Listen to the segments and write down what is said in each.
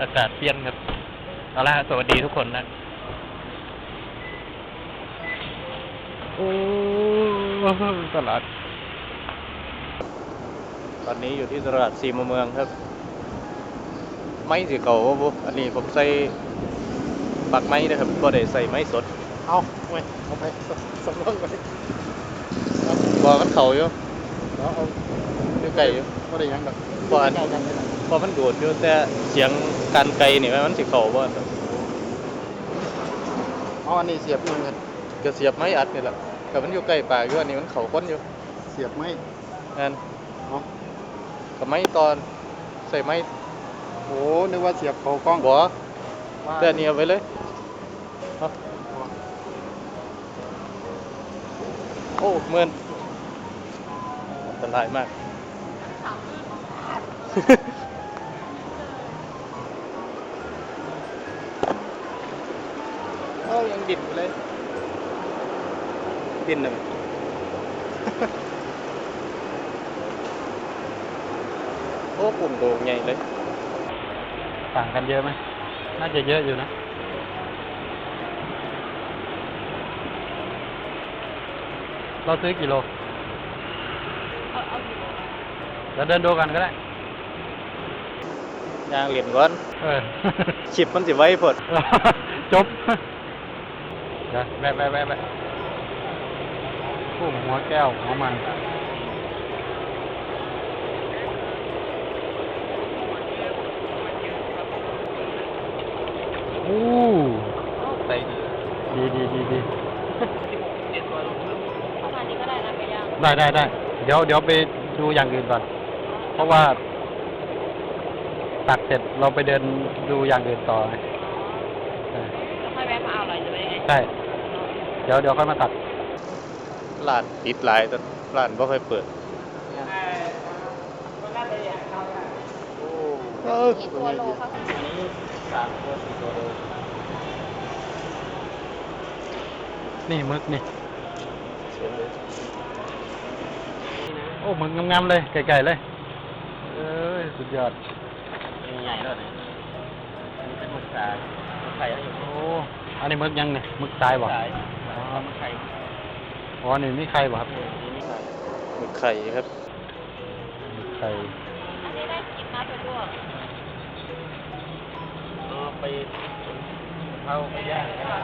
อากาศเปลี่ยนครับ เอาละสวัสดีทุกคนนะ โอ้ตลาด ตอนนี้อยู่ที่ตลาดสีมเมืองครับ ไม้สีเก่าบ่บุอันนี้ผมใส่ปักไม้นะครับก็ได้ใส่ไม้สด เอาเว้ยเอาไปสสำรองไปบอกมันเขาอยู่แล้วเอาอยู่ไกลอยู่ไม่ได้หยังดอกบ่อันใกล้กันเลยนะเพอมันโดดอยู่แต่เสียงการไกลนี่มันสิเขาบ่ครับเอาอันนี้เสียบยังไงก็เสียบไม้อัดนี่แหละก็มันอยู่ใกล้ปากอยู่อันนี้มันเขาก้นอยู่เสียบไหมนั่นเอากับไม้ตอนใส่ไม้โอ้นึกว่าเสียบเขากล้องบ่ว่าแต่อันนี้เอาไว้เลยเอาโอ้เมือนอันตรายมาก ดินอยู่เลย ดินหนึ่ง โอ้ปุ่มโด่งใหญ่เลย ต่างกันเยอะไหม น่าจะเยอะอยู่นะ เราซื้อกี่โล เอาเอาอยู่เราเดินดูกันก็ได้ ยางเหรียญก่อน เออ ชิปมันสิไว้พดจบ เดี๋ยวแวะแวะแวะแวะผู้หัวแก้วหัวมันอู้ใส่ดีดีดีดีประมาณนี้ก็ได้นะไปย่างได้ได้ได้เดี๋ยวเดี๋ยวไปดูอย่างอื่นก่อน เพราะว่าตักเสร็จเราไปเดินดูอย่างอื่นต่อไงเออแล้วค่อยแวะมาเอาอะไรจะไปยังไงใช่ เดี๋ยวเดี๋ยวค่อยมาตัดร้านปิดหลายแต่ร้านไม่ค่อยเปิดเออกี่ตัวโลคะอันนี้สามตัวสี่ตัวโลนี่มึกนี่โอ้มึกงามๆเลยไก่ๆเลยเอ้ยสุดยอดใหญ่แล้วเนี่ยอันนี้เป็นหมึกสายหมึกไข่อะไรอยู่โอ้อันนี้มึกยังเนี่ยมึกทรายบ่ สายเอาหมึกไข่อ๋อนี่มีไข่บ่ครับเอออันนี้ไม่ไข่มึกไข่ครับมึกไข่ อันนี้ได้กินนะตัวด้วงเอาไปเข้าไปย่างก็ได้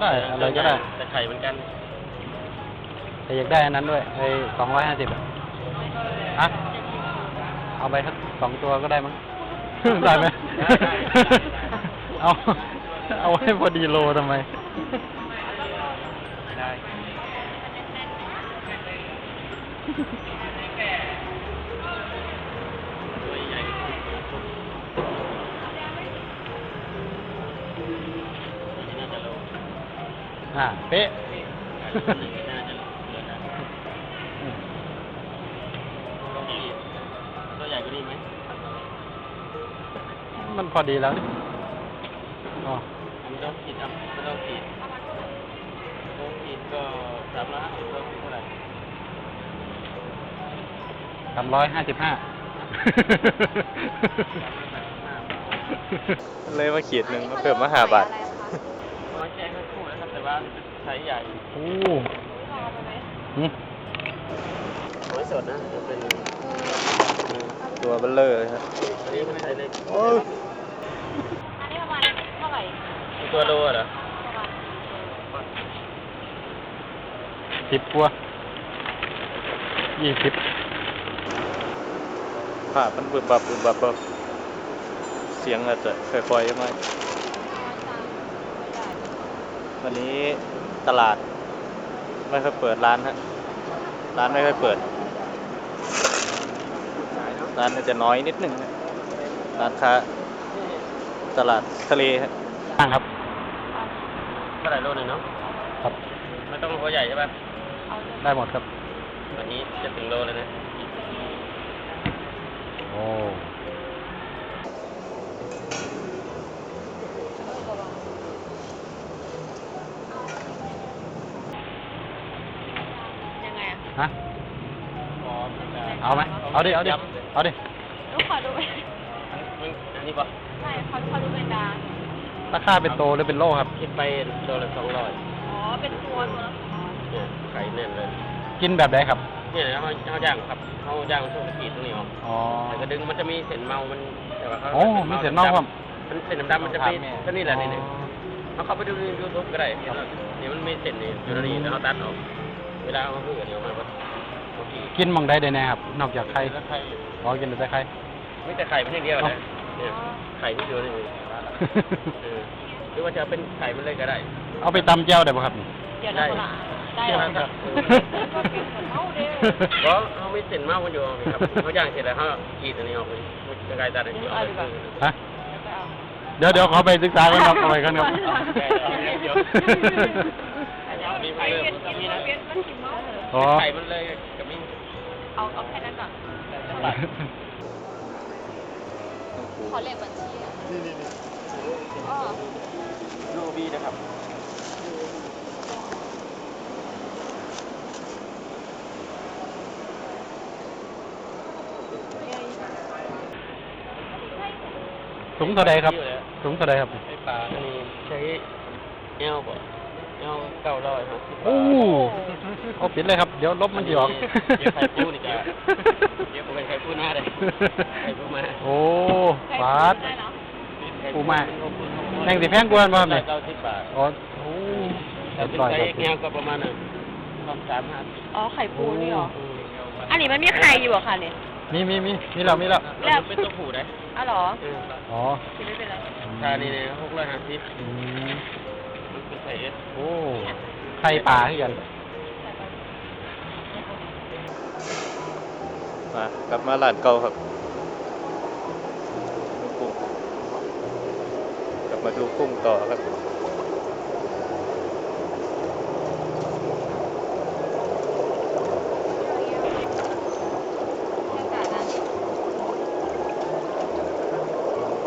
ได้อะไรก็ได้แต่ไข่เหมือนกันแต่อยากได้อันนั้นด้วยไอ้สองร้อยห้าสิบอะเอาไปสักสองตัวก็ได้มั้ง ได้ไหม เอา เอาให้พอดีโลทำไม อ่าเป๊ะน่าจะเหลือนะต้องขีดตัวใหญ่กว่านี้ไหมมันพอดีแล้วนี่อ๋ออันนี้ต้องขีดครับไม่ต้องขีดต้องขีดก็สามร้อยห้าสิบต้องขีดเท่าไหร่ สามร้อยห้าสิบห้าเลยมาขีดหนึ่งมาเพิ่มมาห้าบาทน้อยแจ้งทั้งคู่นะครับแต่ว่าใช้ใหญ่โอ้เอาไปไหมหึน้อยสดนะจะเป็นตัวเบลเลอร์เลยครับอันนี้มันใช้เล็กโอ้ยอันนี้ประมาณเท่าไหร่ตัวโลเหรอประมาณสิบกว่ายี่สิบ ภาพมันบึบบับบึบบับแบบเสียงอาจจะค่อยๆไหมวันนี้ตลาด ไม่ค่อยเปิดร้านฮะ ร้านไม่ค่อยเปิด ร้านอาจจะน้อยนิดหนึ่งฮะร้านค้า ตลาดทะเลฮะครับเท่าไหร่โลหนึ่งเนาะครับ ไม่ต้องโลใหญ่ใช่ป่ะเอาได้หมดครับอันนี้จะถึงโลเลยนะ เอาไหมเอาดิ เอาดิ เอาดิลูกขอดูมันอันนี้ปะไม่ขอขอดูเป็นดาราคาเป็นโตหรือเป็นโลครับ คิดไปตัวละสองร้อยอ๋อ เป็นตัวตัวละสองร้อยเนี่ยไข่แน่นเลยกินแบบไหนครับ เนี่ยนะเขาเขาย่างครับเขาย่างช่วงขีดตรงนี้ออกอ๋อแต่กระดึงมันจะมีเส้นเมา มันแต่ว่าเขาโอ้มีเส้นเมาครับมันเส้นดำๆมันจะมีก็นี่แหละนี่นี่เขาเข้าไปดูในยูทูบก็ได้เนี่ยมันมีเส้นนี่อยู่ในนี่แล้วเขาตัดออกเวลาเอามาพูดกันเดี๋ยวมาเขาขีด กินหมองได้ได้แน่ครับ นอกจากไข่แล้วไข่อ๋อกินแต่ไข่ ไม่แต่ไข่มันอย่างเดียวนะเนี่ยไข่ที่อยู่นี่เออหรือว่าจะเป็นไข่มันเลยก็ได้ เอาไปตำแจ่วได้ป่ะครับเดี๋ยวนะคนละได้เหรอก็เป็นเหมือนเมาเด้อเพราะเขาไม่เส้นเมามันอยู่ครับเขาย่างเสร็จแล้วเขาขีดตัวนี้ออกไปจะกลายตัดอันนี้ออกไป ฮะ เดี๋ยวเดี๋ยวขอไปศึกษากันครับเอาไปกันครับ เดี๋ยวมีไฟเริ่มมีนะเป็นมันกินเมาเหรอ อ๋อ ไข่มันเลยกับมี เอาเอาแค่นั้นก่อนขอเลขบัญชีอะอ๋อโลบีนะครับถุงเท่าใดครับถุงเท่าใดครับ ไอ้ปลาอันนี้ใช้แอลบ่แอล เก้าร้อยหกสิบโอ้เอาปิดเลยครับ เดี๋ยวลบมันจะออกเดี๋ยวไข่ปูนี่จะเดี๋ยวผมเป็นไข่ปูหน้าเลยไข่ปูมาโอ้ฟาดได้เหรอปูมาแพงสิแพงกว่าบ่ครับเนี่ยเก้าสิบบาทอ๋อโอ้แต่เรียบเป็นร้อยไข่ครับแอลก็ประมาณน่ะสองสามห้าสิบอ๋อไข่ปูนี่เหรอ อันนี้มันมีไข่อยู่เหรอคะเนี่ยมีมีมีมีแล้วมีแล้วแล้วเป็นตัวผู้ได้อ้าวเหรอเอออ๋อคิดไม่เป็นไรชานี่เนี่ยหกร้อยห้าสิบอืมมันเป็นไข่เอสโอ้ ไข่ปลาให้กันมากลับมาร้านเก่าครับกุ้งกลับมาดูกุ้งต่อครับ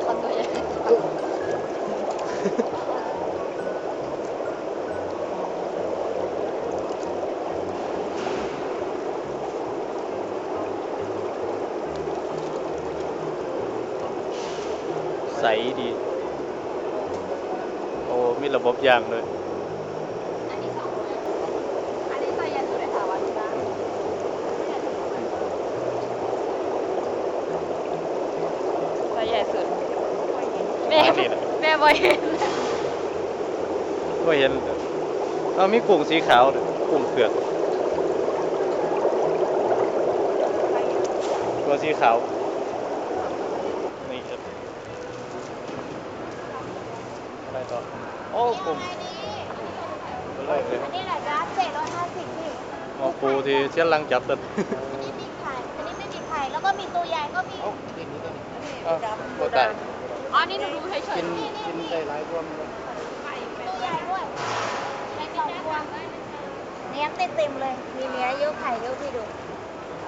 คนตัวใหญ่ ใสดี โอ้ มีระบบย่างเลย อันนี้สองเลยอันนี้ใส่ยันสุดได้สามวันนะใส่ใหญ่สุด แม่อันนี้นะแม่บอยเห็นก็เห็นเอามีกุ้งสีขาวด้วยกุ้งเผือกตัวสีขาว นี่ครับอะไรต่อ โอ้ กุ้งอะไรเลยอันนี้แหละจ้าเจ็ดร้อยห้าสิบพี่หมอปูที่เชียนลังจับตัดอันนี้มีไข่อันนี้ไม่มีไข่แล้วก็มีตัวใหญ่ก็มีอ้าวโบตายอ๋อนี่หนูดูเฉยนี่นี่นี่ตัวใหญ่ด้วยในสองตัวเนี้ยเต็มๆเลย มีเนื้อเยอะไข่เยอะพี่ดู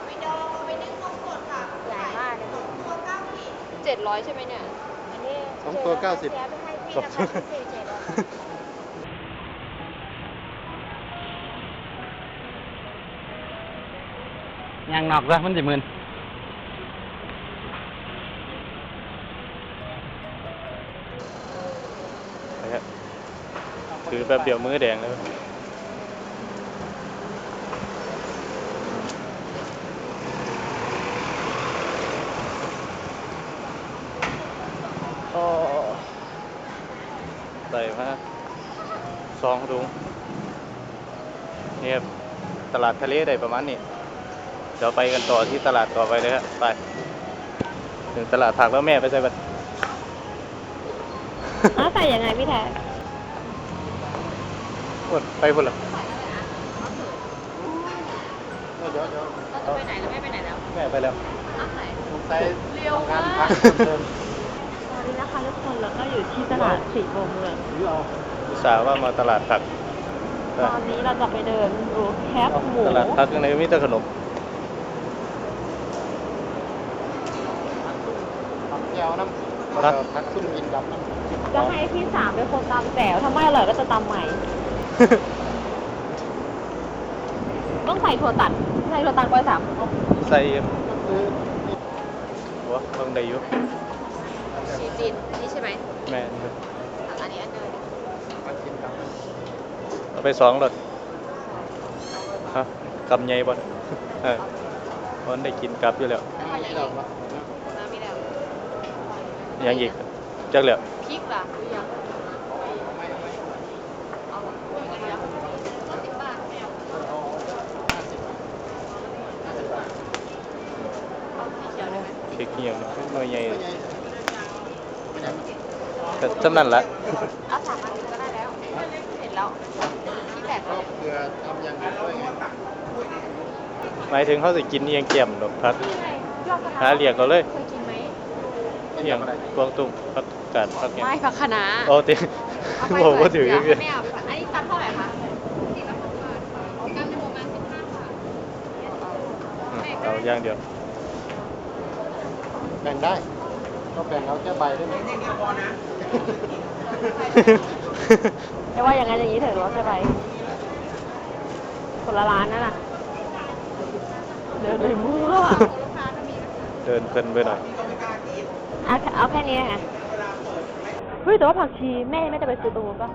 ไปดองไปนึ่งนมสดค่ะใหญ่มากนะพี่ๆเจ็ดร้อยใช่ไหมเนี่ย อันนี้สองตัวเก้าสิบแชร์ไปให้พี่ราคาพิเศษเจ็ดร้อย ย่างนอกซะมันสิมึนนะครับคือแป๊บเดียวมือแดงแล้วโอ้ใส่มาสองถุงนี่ครับตลาดทะเลได้ประมาณนี้ เดี๋ยวไปกันต่อที่ตลาดต่อไปเลยครับไป ถึงตลาดผักแล้วแม่ไปใส่บัตรอ๋อใส่ยังไงพี่แท้พุ่นไปพุ่นเหรอเราจะไปไหนแล้วไม่ไปไหนแล้วแม่ไปแล้วอ้าวไหนสงสัยเร็วมากพักเดิมตอนนี้นะคะทุกคนเราก็อยู่ที่ตลาดสี่โมงเลยอุตส่าห์ว่ามาตลาดผักตอนนี้เราจะไปเดินดูแคปหมูตลาดผักข้างในมีแต่ขนม แก้วน้ำ ครับ พัก ซุ่มกินดำน้ำจะให้พี่สามเป็นคนตำแจ่วถ้าไม่อร่อยก็จะตำใหม่ ต้องใส่ถั่วตัด ใส่ถั่วตัดก้อยสามใส่วะเบิ่งได้อยู่ชีจินนี่ใช่ไหมแม่นอยู่อันนี้อันเดิมเอาไปสองรถฮะกำใหญ่บ่เออมันได้กินกลับอยู่แล้ว แล้วก็ยังอีกน้ำมีแล้ว ยังอีก จักแล้วพริกล่ะหรือยังเอาอย่างนี้แล้วสิบบาทไม่เอาเอาสีเขียวได้ไหมพริกเหี่ยวนี่หน่วยใหญ่ก็จำนั้นละเอาสามอันก็ได้แล้วเห็นแล้วที่แบกเลยหมายถึงเขาสิกินเอียงแก้มดอกพักนี่ไงยอดกระหาเรียกเอาเลย เคยกินไหมเอียงกวางตุ้งพักกาดพักเนี้ยไม่ผักคะน้าโอ้ติเอาไปบอกว่าถือเผื่เยอะไม่เอาอันนี้ตันเท่าไหร่คะสี่ละสองบาทอ๋อกำหนึ่งประมาณสิบห้าบาทเอาอย่างเดียวแบ่งได้ ก็แบ่งเอาแค่ใบได้ไหมไม่ว่าอย่างนั้นอย่างนี้เถอะหรือว่าใช่ไหมคนละร้านนั่นน่ะเดินเลยมั่ว เดินเพลินไปหน่อยเอาเอาแค่นี้ไงเฮ้ยแต่ว่าผักชีแม่ไม่จะไปซื้อตรงนู้นป่ะ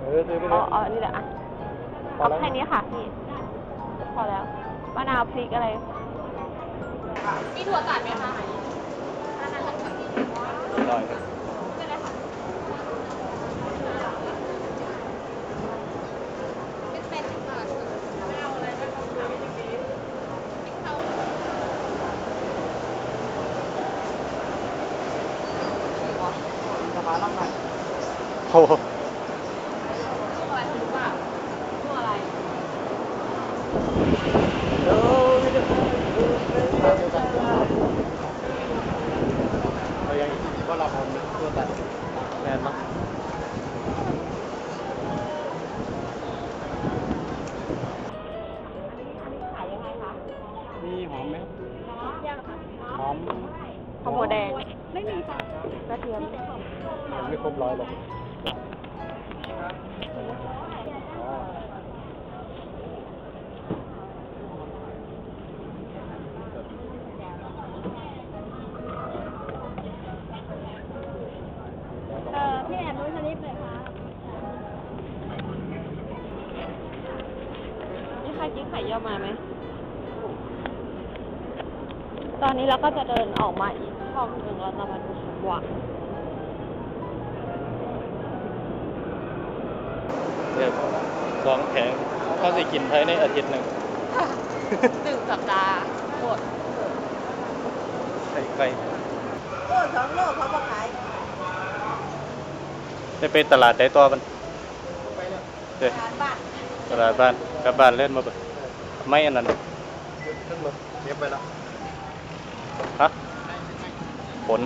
เออซื้อไปเลเอายเอาอันนี้แหละอะพอเอาแล้วแค่นี้ค่ะพี่พอแล้วมะนาวพริกอะไรมีถั่วตัดไหมคะหน่อย เป็นสิบบาทไม่เอาอะไรไม่ต้องซื้ออย่างนี้เขา โอ้โหอะไรรู้ป่ะตัวอะไรเอาอย่างนี้เพราะเราเอาตัวตัดแม่นมั้งมีหอมไหมหอม ข้าวโพดแดง ไม่มีค่ะกระเทียม ยังไม่ครบร้อยหรอก กินไข่เยี่ยวมาไหม ตอนนี้เราก็จะเดินออกมาอีกช่องหนึ่งเราจะมาดูสังวะเดี๋ยวสองแผงเขาสิกินภายในอาทิตย์หนึ่งหนึ่งสัปดาห์หมดไข่ไก่โลสองโลเขาก็ขายได้ไปตลาดได้ต่อมันเด้อทานบ้านตลาดบ้าน กลับบ้านเล่นมาเบ่ไม่อันนั้นขึ้นรถเก็บไปแล้วฮะฝน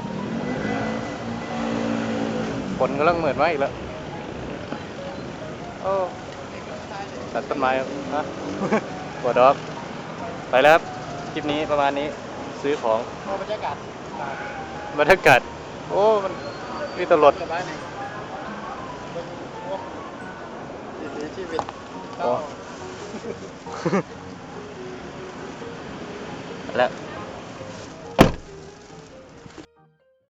ฝนกำลังเหมือนมาอีกแล้วโอ้ตัดต้นไม้ครับฮะหัวดอกไปแล้วครับคลิปนี้ประมาณนี้ซื้อของเอาบรรยากาศบรรยากาศโอ้มันมีแตลดสบายหนึ่งโอ้วิถีชีวิตโอ้ แล้ว